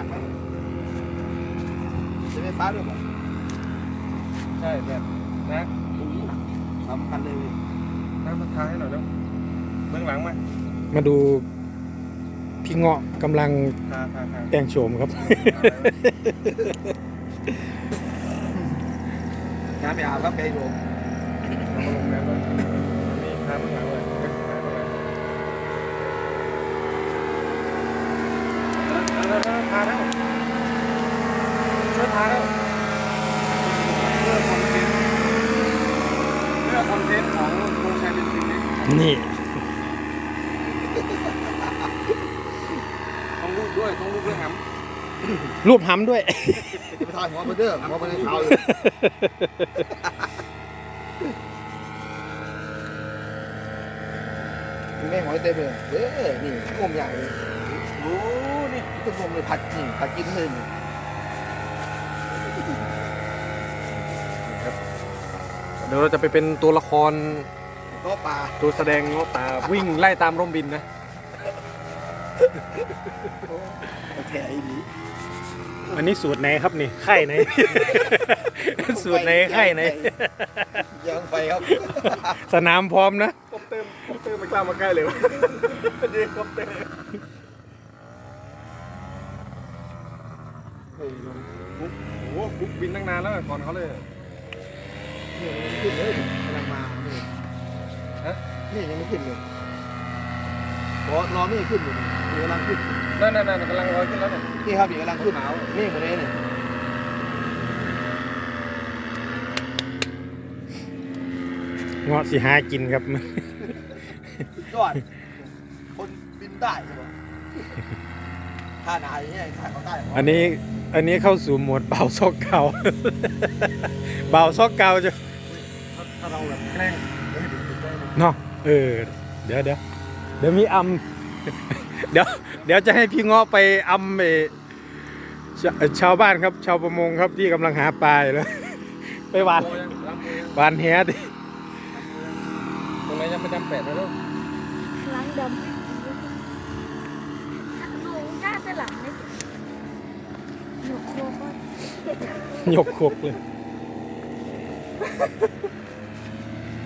นักไหมใช้ไฟฟ้าด้วยป่ะใช่แบบนะสำคัญเลยเว้ยน้ำมันท้ายหน่อยเนาะเบื้องหลังมามาดูพี่เงาะกำลังทาทาทาแต่งโฉมครับงานไปอาบครับแกโยมเอามาลงน้ำก่อนนี่ทาเบื้องหลังเลยเอ้ยทาเบื้องหลัง เอาแล้วเอาแล้วทาแล้วช่วยทาแล้วเพื่อคอนเทนต์เพื่อคอนเทนต์ของโรงชัยเป็นสิ่งนี้นี่ต้องรูปด้วยต้องรูปด้วยครับรูปห้ำด้วย ไปทายหัวมาเด้อหัวมาในเท้าเลยแม่หอยเต็มเลยเด้อนี่งมใหญ่ โอ้นี่ต้องงมเลยผัดนี่ผัดกินเลยนี่เดี๋ยวเราจะไปเป็นตัวละครก็ปลาตัวแสดงเงาะตาวิ่งไล่ตามร่มบินนะโอเคไอ้นี้อันนี้สูตรไหนครับนี่ไข่ไหน สูตรไหนไข่ไหนยังไฟครับ สนามพร้อมนะคอปเตอร์คอปเตอร์ไม่กล้ามาใกล้เลยวะดีคอปเตอร์ โอ้โหกุ๊บโอ้โหกุ๊บบินตั้งนานแล้วก่อนเขาเลยนี่ยังไม่ขึ้นเลยกำลังมานี่ฮะนี่ยังไม่ขึ้นเลยรอรอนี่ขึ้นอยู่นี่นี่กำลังขึ้นนั่นนั่นนั่นกำลังลอยขึ้นแล้วเนี่ยนี่ครับนี่กำลังขึ้นนี่หมดเลยนี่เงาะสิหากินครับสุดยอดคนบินได้ใช่ปะท่าหนาอย่างเงี้ยท่าเขาได้เหรออันนี้ อันนี้เข้าสู่โหมวดเบาซอกเก่า เบาซอกเก่าจะถ้าเราแบบแกล้งเฮ้ยเดี๋ยวแกล้งเนาะเออ เดี๋ยวเดี๋ยวเดี๋ยวมีอำเดี๋ยวเดี๋ยวจะให้พี่เงาะไปอำเออชาชาวบ้านครับ ชาวประมงครับที่กำลังหาปลาอยู่แล้วไปหวานโอ้ยังล้างมือยังหวานแหดิตรงไหนยังไม่จำแปดนะลูกล้างดำหนูน่าจะหลังไม่หนูโคก็ ยกครกเลย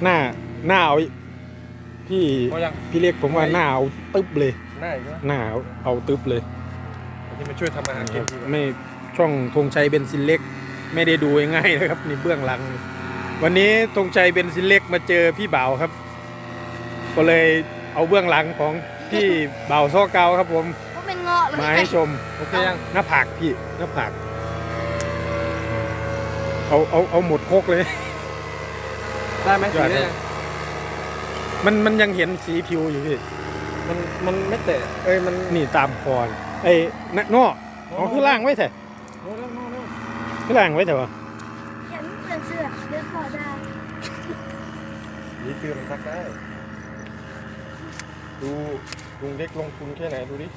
หน้าหน้าเอาพี่พอยัง พี่เล็กผมว่าหน้าเอาตึ๊บเลย ได้ใช่ไหมหน้าเอาเอาตึ๊บเลยที่มาช่วยทำอาหารกินดีกว่าไม่ช่องธงชัยเบนซินเล็ก ไม่ได้ดูง่ายๆนะครับนี่เบื้องหลัง วันนี้ธงชัยเบนซินเล็กมาเจอพี่บ่าวครับ ก็เลยเอาเบื้องหลังของพี่บ่าวซ้อเกาครับผม ก็เป็นเงาะเลยมาให้ชม โอเคยังหน้าผากพี่หน้าผาก เอาเอาเอาหมดโคกเลย ได้ไหมยอดสีได้ครับยังมันมันยังเห็นสีผิวอยู่พี่ มันมันไม่แตะเอ้ยมันนี่ตามคอนไอ้นนอเอาคือล่างไว้เถอะโน้ตโน้ตโน้ตโน้ตคือล่างไว้เถอะวะยันเปลี่ยนเสื้อเดินพอได้นี่คือมันซักได้ดูลุงเล็กลงทุนแค่ไหนดูดิ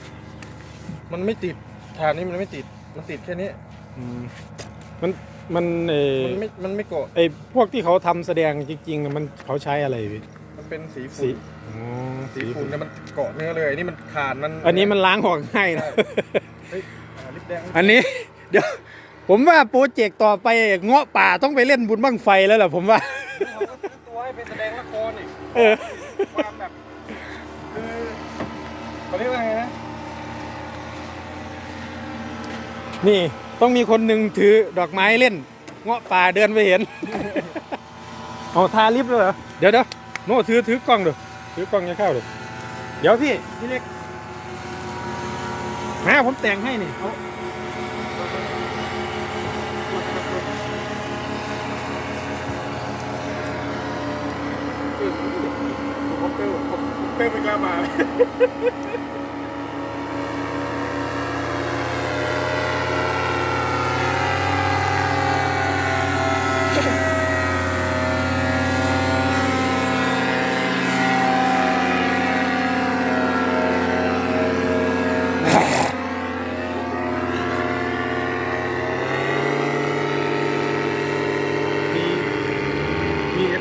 มันไม่ติดฐานนี้มันไม่ติด มันติดแค่นี้อืมมัน มันเออมันไม่มันไม่เกาะไอ้พวกที่เขาทำแสดงจริงๆน่ะมันเขาใช้อะไรพี่มันเป็นสีสีฝุ่นอ๋อสีฝุ่นแต่มันเกาะเนื้อเลยอันนี้มันฐานมันอันนี้มันล้างออกง่ายนะ เฮ้ยอ่าลิปแดงอันนี้ เดี๋ยว ผมว่าโปรเจกต์ต่อไปเงาะป่าต้องไปเล่นบุญบั้งไฟแล้วแหละผมว่า เขาก็ซื้อตัวให้เป็นแสดงละครอีกเออ ความแบบคือเขาเรียกว่าไงนะนี่ ต้องมีคนหนึ่งถือดอกไม้เล่น เงาะป่าเดินไปเห็น เอาทาลิฟต์เลยเหรอ เดี๋ยวเดี๋ยวโน่ถือถือกล้องเดี๋ยวถือกล้องจะเข้าเดี๋ยวเดี๋ยวพี่พี่เล็กมาผมแต่งให้นี่เอาคอปเตอร์คอปเตอร์ไม่กล้ามา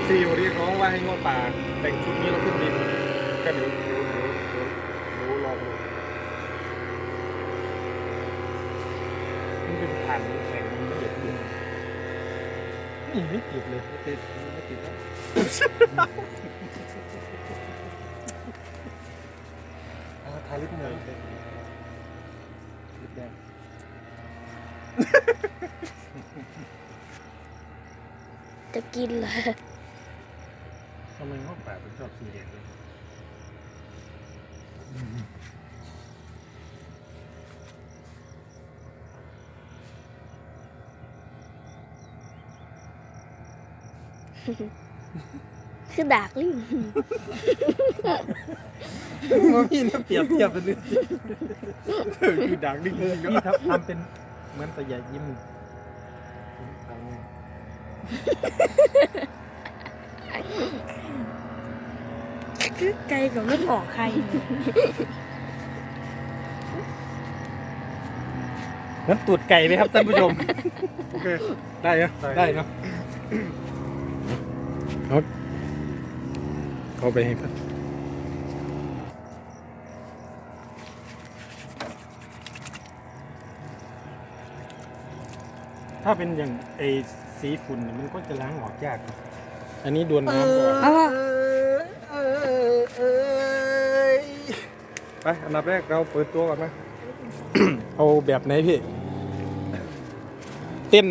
ซีเรียกร้องว่าให้งาะป่าแต่งชุดนี้เราขึ้นบินก็เดี๋ยวเดี๋ยวเดี๋ยวเดี๋ยวเดี๋ยวรอดูเป็นฐานแข็งมันละเอียดขึ้นนี่ไม่ติดเลยไม่ติดไม่ติดนะอ่าทาลิปหน่อยลิปแดงจะกินเหรอำไมห้องป่าถึงชอบสีแดงด้วยคือดากลิ่งมันมีน้ำเปรียบเทียบกันเลยคือดังดิ่งนี่ทำทำเป็นเหมือนสยายยิ้มทำไง คือไกลกับไม่ออกใครเนี่ยนั้นตูดไก่ไหมครับท่านผู้ชม โอเค ได้เนอะได้เนาะเอาเข้าไปให้ครับถ้าเป็นอย่างไอสีฝุ่นเนี่ยมันก็จะล้างออกยากเนอะ อันนี้ดวนน้ำก่อน เอาล่ะไปอันดับแรกเราเปิดตัวก่อนไหม เอาแบบไหนพี่ เต้น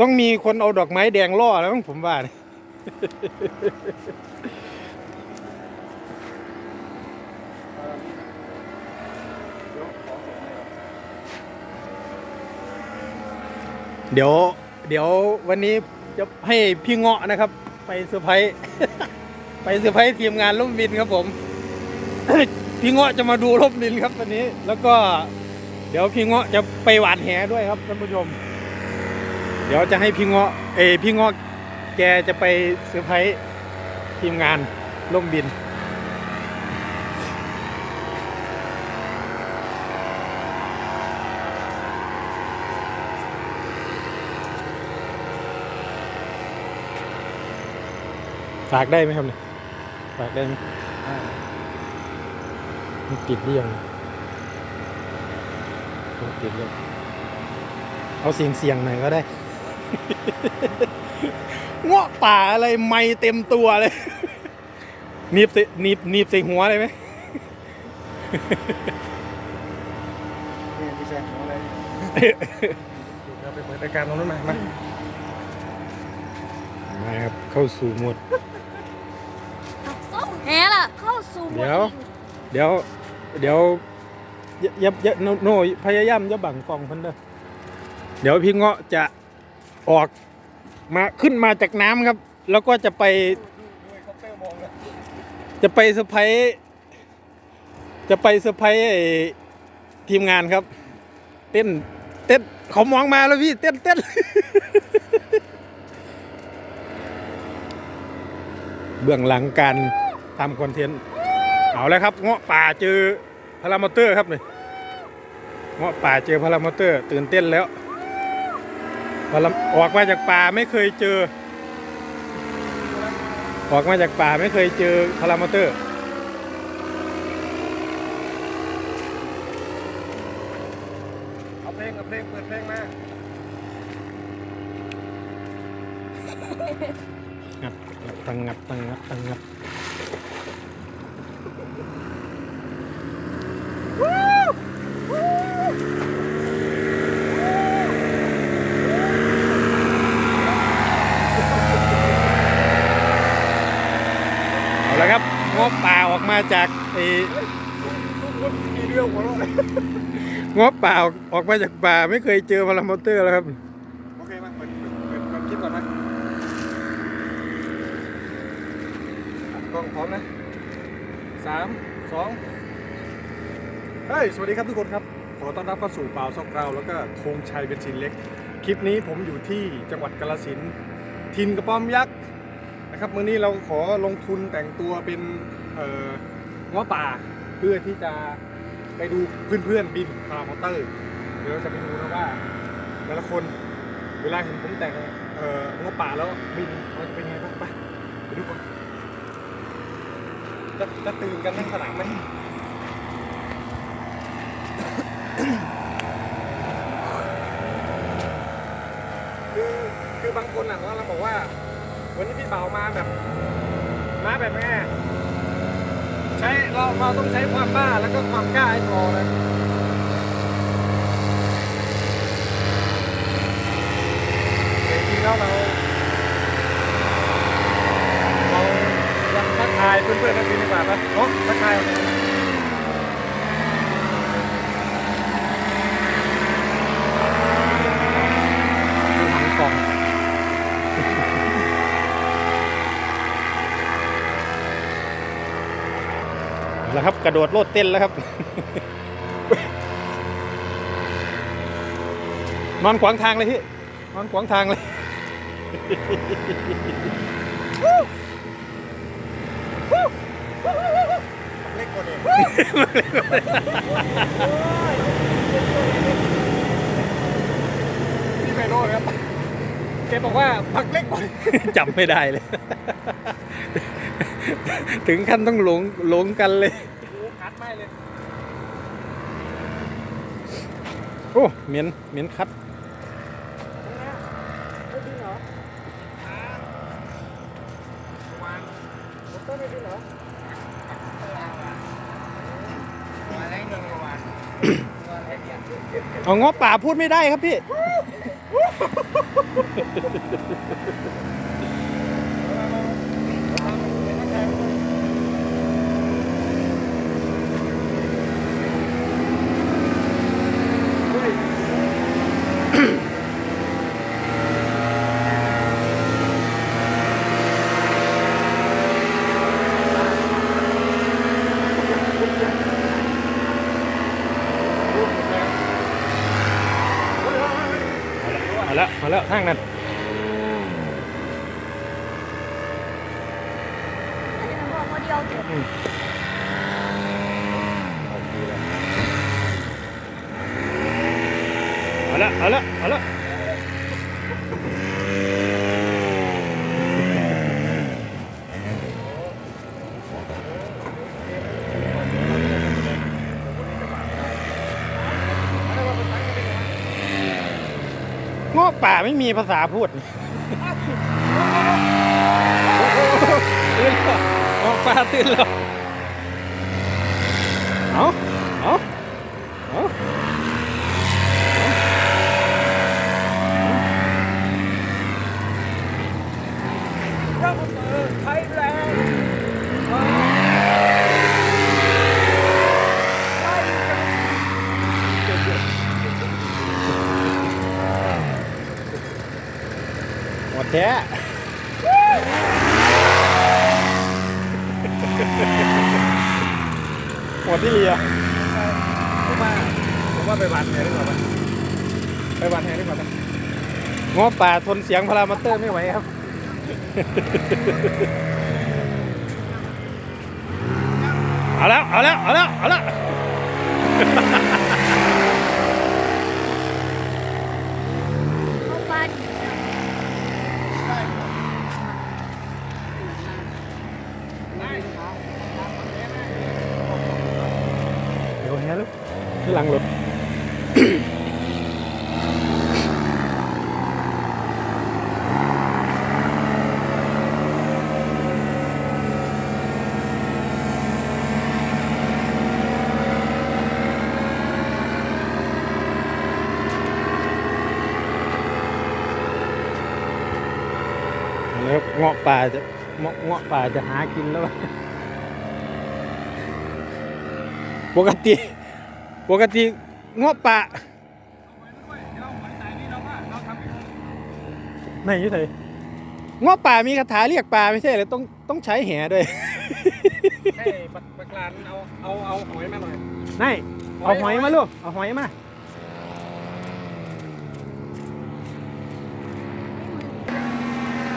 ต้องมีคนเอาดอกไม้แดงล่อแล้วมั้งผมว่าเนี่ยเดี๋ยว เดี๋ยววันนี้ จะให้พี่เงาะนะครับ ไปเซอร์ไพรส์ไปเซอร์ไพรส์ทีมงานร่มบินครับผม พี่เงาะจะมาดูร่มบินครับวันนี้ แล้วก็ เดี๋ยวพี่เงาะจะไปหวานแหด้วยครับท่านผู้ชม เดี๋ยวจะให้พี่เงาะเอพี่เงาะแกจะไปเซอร์ไพรส์ทีมงานร่มบิน ฝากได้ไหมครับเนี่ยฝากได้ไหมมันติดหรือยังมันติดแล้วเอาเสียงเสียงๆหน่อยก็ได้เงาะป่าอะไรไม่เต็มตัวเลยหนีบใส่หนีบหนีบใส่หัวเลยไหมนี่พี่แจ๊คหัวอะไรเราไปเปิดรายการตรงนู้นมามามาครับเข้าสู่โหมดส้ม แฮล่ะเข้าสู่เดี๋ยว เดี๋ยว เดี๋ยวย่าอย่าอย่าโนโนพยายามอย่าบังกล้องพิ่นเด้อเดี๋ยวพี่เงาะจะออกมาขึ้นมาจากน้ำครับ แล้วก็จะไป จะไปเซอร์ไพรส์จะไปเซอร์ไพรส์ทีมงานครับ เต้นเต้นเขามองมาแล้วพี่เต้นเต้นเบื้องหลังการ ทำคอนเทนต์เอาแล้วครับเงาะป่าเจอพารามอเตอร์ครับนี่เงาะป่าเจอพารามอเตอร์ ตื่นเต้นแล้วพารามออกมาจากป่าไม่เคยเจอ ออกมาจากป่าไม่เคยเจอพารามอเตอร์เอาเพลงเอาเพลงเปิดเพลงมางับตังงับตังงับตังงับเอาละครับงบป่าออก มาจากไอ้มีเรื่องหัวเราะงบป่าออกมาจากป่าไม่เคยเจอพารามอเตอร์แล้วครับ โอเคมาเปิดเปิดเปิดความคิดก่อนนะกล้องพร้อมนะสามสองเฮ้ย สวัสดีครับทุกคนครับ ขอต้อนรับเข้าสู่ป่าวซอกเราแล้วก็ธงชัยเป็นชินเล็ก คลิปนี้ผมอยู่ที่จังหวัดกาฬสินธุ์ทินกระป้อมยักษ์นะครับมื้อนี้เราขอลงทุนแต่งตัวเป็น เอ่อง้อป่าเพื่อที่จะไปดูเพื่อนๆบินพารามอเตอร์ เดี๋ยวเราจะไปดูนะว่า แต่ละคนเวลาเห็นผมแต่งเอ่อง้อป่าแล้วบินเขาจะเป็นไงบ้างไปไปดูกันจะจะตื่นกันทั้งสนามไหมคือคือบางคนอะเราบอกว่า วันนี้พี่เบามาแบบ มาแบบไง ใช้เราเราต้องใช้ความบ้าแล้วก็ความกล้าให้พอนะจริงๆแล้วเราเรายังทักทายเพื่อนๆนักบินดีกว่าปะเนาะทักทาย ถังกล่อง แล้วครับ กระโดดโลดเต้นแล้วครับ นอนขวางทางเลยพี่ นอนขวางทางเลย เล็กกว่าเดิมพี่ไมโน่ครับแกบอกว่าผักเล็กกว่าเดิมจำไม่ได้เลย ถึงขั้นต้องหลงหลงกันเลยโอ้คัดไม่เลย โอ้เหม็นเหม็นคัดไม่บินเหรอวางผมต้องไม่บินเหรออะไรหนึ่งวันเอาง้อป่าพูดไม่ได้ครับพี่ เอาละเอาละทางนั้นอันนี้น้ำบอกว่าเดียวเก็บ เอาละเอาละเอาละ ง้อป่าไม่มีภาษาพูดตื่นแล้วง้อป่าตื่นแล้วเอาเอาเอา ไทยแลนด์ หมด แท้หมดที่เรียผมว่าผมว่าไปวันแทนดีกว่าปะไปวันแทนดีกว่าปะง้อป่าทนเสียงพารามอเตอร์ไม่ไหวครับเอาแล้วเอาแล้วเอาแล้วเอาแล้ว เข้าบ้าน เดี๋ยวแฮะลูกที่หลังรถ แล้วเงาะป่าจะเงาะเงาะป่าจะหากินแล้ว ปกติ ปกติเงาะป่าไหนอยี่ไสเงาะป่ามีคาถาเรียกปลาไม่ใช่เลยต้องต้องใช้แหด้วยให้ปักปักลานเอาเอาเอาหอยมาหน่อยไหนเอาหอยมาลูกเอาหอยมา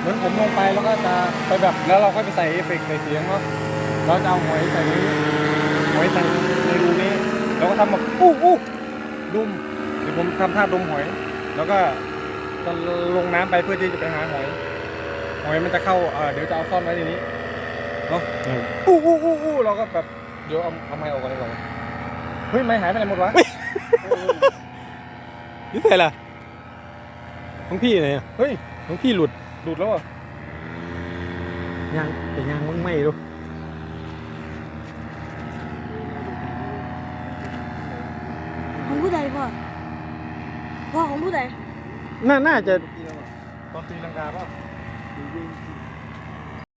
เหมือนผมลงไปแล้วก็จะไปแบบแล้วเราก็ไปใส่เอฟเฟกต์ใส่เสียงเนาะเราจะเอาหอยใส่นี้หอยใส่ในรูนี้เราก็ทำแบบอู้อู้ดุมเดี๋ยวผมทำท่าดุมหอย แล้วก็จะลงน้ำไปเพื่อที่จะไปหาหอยหอยมันจะเข้าเอ่อเดี๋ยวจะเอาซ่อนไว้ในนี้เนาะอู้อู้อู้อู้เราก็แบบเดี๋ยวเอาเอาไม้ออกก่อนดีกว่าเฮ้ยไม้หายไปไหนหมดวะนี่ใส่ละของพี่ไหนอะเฮ้ยของพี่หลุด หลุดแล้วเหรอะยางแต่ยางมึงไม่ดูของผู้ใดพ่อพ่อของผู้ใดน่าน่าจะตอนตีลังกาป่ะวิ่ง